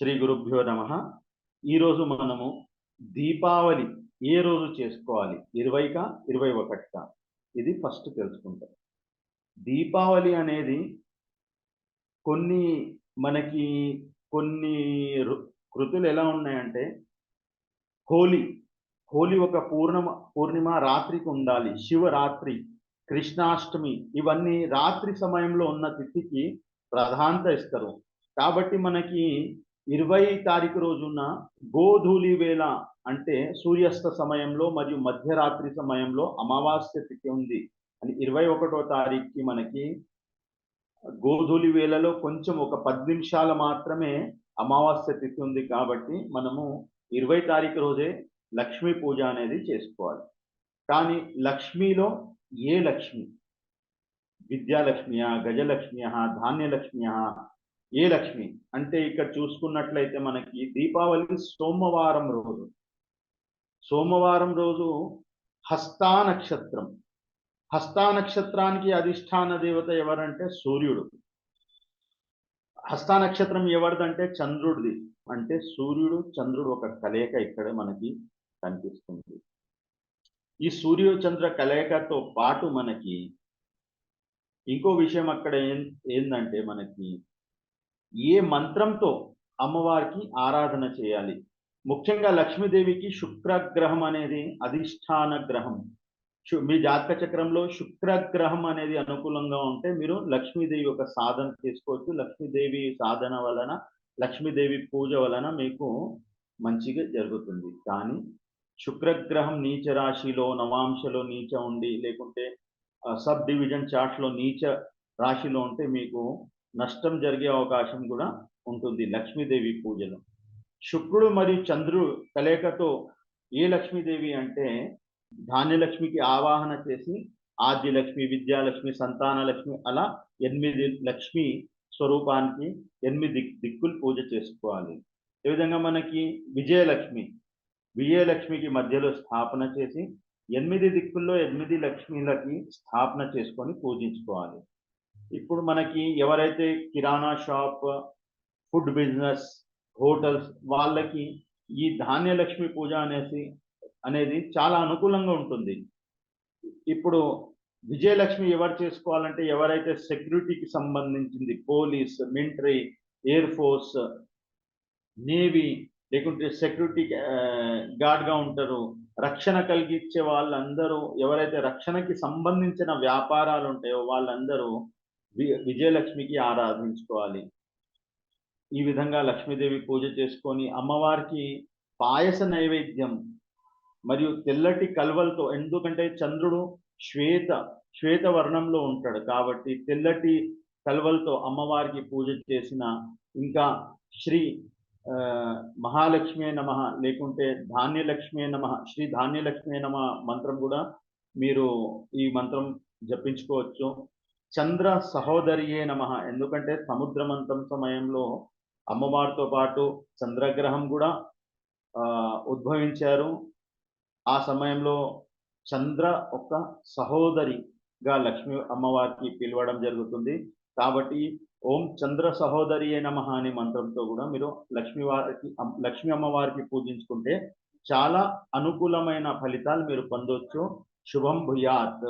శ్రీ గురుభ్యో నమ. ఈరోజు మనము దీపావళి ఏ రోజు చేసుకోవాలి? ఇరవైక ఇరవై ఒకటిక ఇది ఫస్ట్ తెలుసుకుంటాం. దీపావళి అనేది కొన్ని మనకి కొన్ని కృతులు ఎలా ఉన్నాయంటే హోలీ హోలీ ఒక పూర్ణమ పూర్ణిమ రాత్రికి ఉండాలి. శివరాత్రి కృష్ణాష్టమి ఇవన్నీ రాత్రి సమయంలో ఉన్న తిథికి ప్రాధాన్యత ఇస్తారు. కాబట్టి మనకి ఇరవై తారీఖు రోజున గోధూలి వేళ అంటే సూర్యాస్త సమయంలో మరియు మధ్యరాత్రి సమయంలో అమావాస్య తిథి ఉంది. అని ఇరవై ఒకటో తారీఖుకి మనకి గోధూలి వేళలో కొంచెం ఒక పది నిమిషాలు మాత్రమే అమావాస్య తిథి ఉంది కాబట్టి మనము ఇరవై తారీఖు రోజే లక్ష్మీ పూజ అనేది చేసుకోవాలి. కానీ లక్ష్మిలో ఏ లక్ష్మి? విద్యాలక్ష్మియా గజలక్ష్మియ ధాన్యలక్ష్మియ ఏ లక్ష్మి? అంటే ఇక్కడ చూసుకున్నట్లయితే మనకి దీపావళి సోమవారం రోజు. సోమవారం రోజు హస్తా నక్షత్రం. హస్తా నక్షత్రానికి అధిష్టాన దేవత ఎవరంటే సూర్యుడు. హస్తా నక్షత్రం ఎవరిదంటే చంద్రుడిది. అంటే సూర్యుడు చంద్రుడు ఒక కలయిక ఇక్కడ మనకి కనిపిస్తుంది. ఈ సూర్య చంద్ర కలయికతో పాటు మనకి ఇంకో విషయం అక్కడ ఏం ఏందంటే మనకి ఏ మంత్రంతో అమ్మవారికి ఆరాధన చేయాలి? ముఖ్యంగా లక్ష్మీదేవికి శుక్రగ్రహం అనేది అధిష్టాన గ్రహం. మీ జాతక చక్రంలో శుక్రగ్రహం అనేది అనుకూలంగా ఉంటే మీరు లక్ష్మీదేవి యొక్క సాధన చేసుకోవచ్చు. లక్ష్మీదేవి సాధన వలన లక్ష్మీదేవి పూజ వలన మీకు మంచిగా జరుగుతుంది. కానీ శుక్రగ్రహం నీచ రాశిలో నవాంశలో నీచ ఉండి లేకుంటే సబ్ డివిజన్ చార్ట్లో నీచ రాశిలో ఉంటే మీకు నష్టం జరిగే అవకాశం కూడా ఉంటుంది లక్ష్మీదేవి పూజలో. శుక్రుడు మరియు చంద్రుడు కలయికతో ఏ లక్ష్మీదేవి అంటే ధాన్యలక్ష్మికి ఆవాహన చేసి ఆద్యలక్ష్మి విద్యాలక్ష్మి సంతానలక్ష్మి అలా ఎనిమిది లక్ష్మి స్వరూపానికి ఎనిమిది దిక్కులు పూజ చేసుకోవాలి. ఈ విధంగా మనకి విజయలక్ష్మి విజయలక్ష్మికి మధ్యలో స్థాపన చేసి ఎనిమిది దిక్కుల్లో ఎనిమిది లక్ష్మీలకి స్థాపన చేసుకొని పూజించుకోవాలి. ఇప్పుడు మనకి ఎవరైతే kirana shop food business hotels వాళ్ళకి ఈ ధాన్యలక్ష్మి పూజ అనేసి అనేది చాలా అనుకూలంగా ఉంటుంది. ఇప్పుడు విజయలక్ష్మి ఎవరు చేసుకోవాలంటే ఎవరైతే సెక్యూరిటీకి సంబంధించింది police military air force navy లేకుంటే సెక్యూరిటీ గార్డ్గా ఉంటారు రక్షణ కలిగించే వాళ్ళందరూ ఎవరైతే రక్షణకి సంబంధించిన వ్యాపారాలు ఉంటాయో వాళ్ళందరూ విజయలక్ష్మికి ఆరాధించుకోవాలి. ఈ విధంగా లక్ష్మీదేవి పూజ చేసుకొని అమ్మవారికి పాయస నైవేద్యం మరియు తెల్లటి కల్వలతో ఎందుకంటే చంద్రుడు శ్వేత శ్వేత వర్ణంలో ఉంటాడు కాబట్టి తెల్లటి కల్వలతో అమ్మవారికి పూజ చేసిన ఇంకా శ్రీ ఆ, మహాలక్ష్మి నమ లేకుంటే ధాన్యలక్ష్మి నమ శ్రీ ధాన్యలక్ష్మి నమ మంత్రం కూడా మీరు ఈ మంత్రం జపించుకోవచ్చు. చంద్ర సహోదరియే నమ. ఎందుకంటే సముద్రమంతం సమయంలో అమ్మవారితో పాటు చంద్రగ్రహం కూడా ఉద్భవించారు. ఆ సమయంలో చంద్ర ఒక సహోదరిగా లక్ష్మి అమ్మవారికి పిలవడం జరుగుతుంది. కాబట్టి ఓం చంద్ర సహోదరి నమ అనే మంత్రంతో కూడా మీరు లక్ష్మి వారికి లక్ష్మి అమ్మవారికి పూజించుకుంటే చాలా అనుకూలమైన ఫలితాలు మీరు పొందొచ్చు. శుభం భూయాత్.